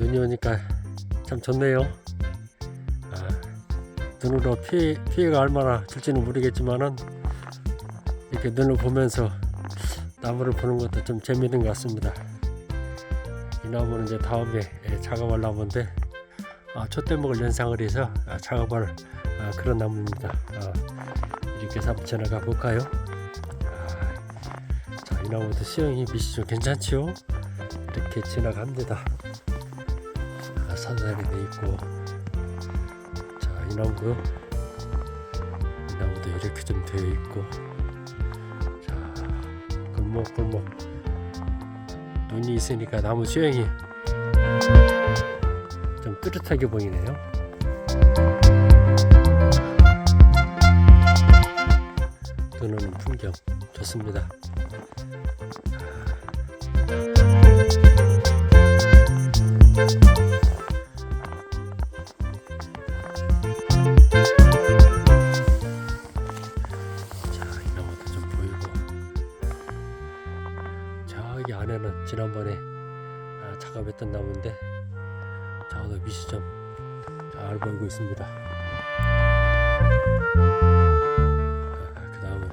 눈이 오니까 참 좋네요. 아, 눈으로 피해, 피해가 얼마나 줄지는 모르겠지만은 이렇게 눈을 보면서 나무를 보는 것도 좀 재미있는 것 같습니다. 이 나무는 이제 다음에 예, 작업할 나무인데 아, 촛대목을 연상을 해서 아, 작업할 아, 그런 나무입니다. 아, 이렇게 해서 한번 지나가 볼까요? 아, 자, 이 나무도 수영이 밑이 좀 괜찮지요? 이렇게 지나갑니다. 아, 산산이 돼 있고, 자, 이 나무도 이 나무도 이렇게 좀 되어 있고, 자, 골목 골목 눈이 있으니까 나무 수영이 좀 뚜렷하게 보이네요. 눈 오는 풍경 좋습니다. 안에는 지난번에 아, 작업했던 나무인데 저도 밑이 좀잘 보이고 있습니다. 아, 그 다음에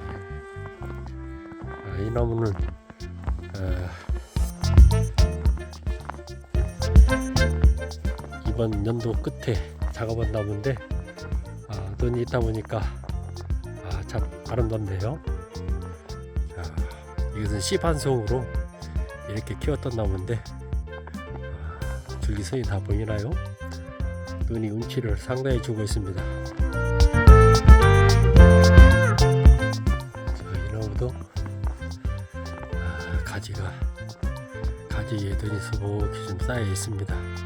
아, 이 나무는 아, 이번 연도 끝에 작업한 나무인데 아, 눈이 있다 보니까 아, 참 아름답네요. 자, 이것은 씨반송으로 이렇게 키웠던 나무인데 아, 줄기선이 다 보이나요? 눈이 운치를 상당히 주고 있습니다. 자, 이 나무도 아, 가지가 가지 위에 눈이 수북히 좀 쌓여 있습니다. 아,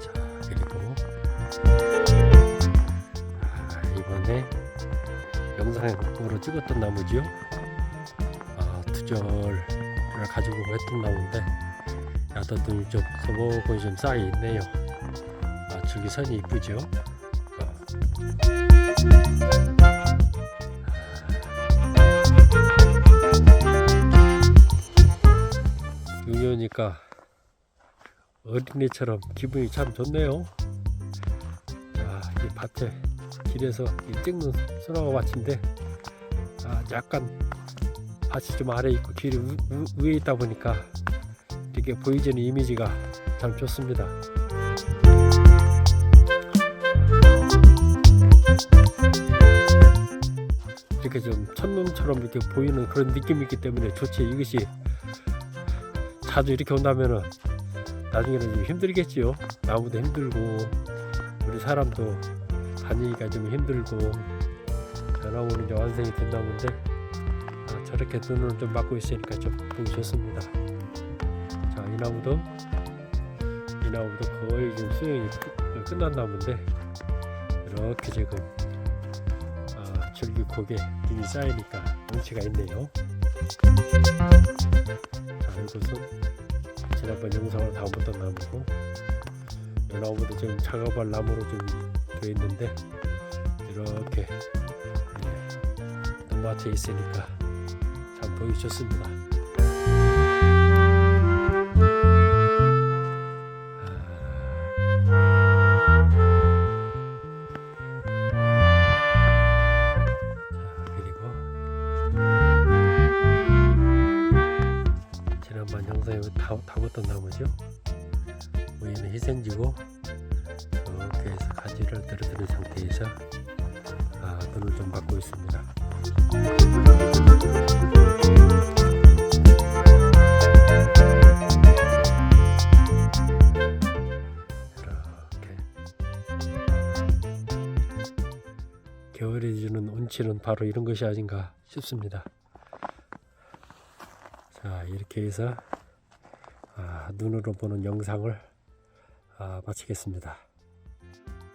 자 그리고 아, 이번에 영상으로 찍었던 나무지요. 아, 투절을 가지고 했던 나무인데 야도 눈이 좀 소복이 좀 쌓여 있네요. 아, 줄기선이 이쁘죠. 아. 눈이 오니까 어린이처럼 기분이 참 좋네요. 자, 이 밭에 길에서 이 찍는 소나무 밭인데 아, 약간 밭이 좀 아래 있고 길이 우, 우, 위에 있다 보니까 이렇게 보이지는 이미지가 참 좋습니다. 이렇게 좀 천문처럼 이렇게 보이는 그런 느낌이 있기 때문에 좋지. 이것이 자주 이렇게 온다면은 나중에는 좀 힘들겠지요. 나무도 힘들고 우리 사람도 다니기가 좀 힘들고 저 나무는 이제 완성이 된 나무인데 아, 저렇게 눈을 좀 맞고 있으니까 좀 보기 좋습니다. 자, 이 나무도 이 나무도 거의 지금 수영이 끝- 끝난 나무인데 이렇게 지금 아, 줄기 고개 눈이 쌓이니까 운치가 있네요. 자, 이것은 지난번 영상을 다 못던 나무고 이 나무도 지금 작업할 나무로 좀 되어 있는데 이렇게 예, 눈밭에 있으니까 참 자, 그리고 지난번 영상에 다, 담았던 나무죠. 위에는 희생지고 이렇게 해서 가지를 떨어뜨린 상태에서 아, 눈을 좀 받고 있습니다. 겨울에 주는 운치는 바로 이런 것이 아닌가 싶습니다. 자 이렇게 해서 아, 눈으로 보는 영상을 아, 마치겠습니다.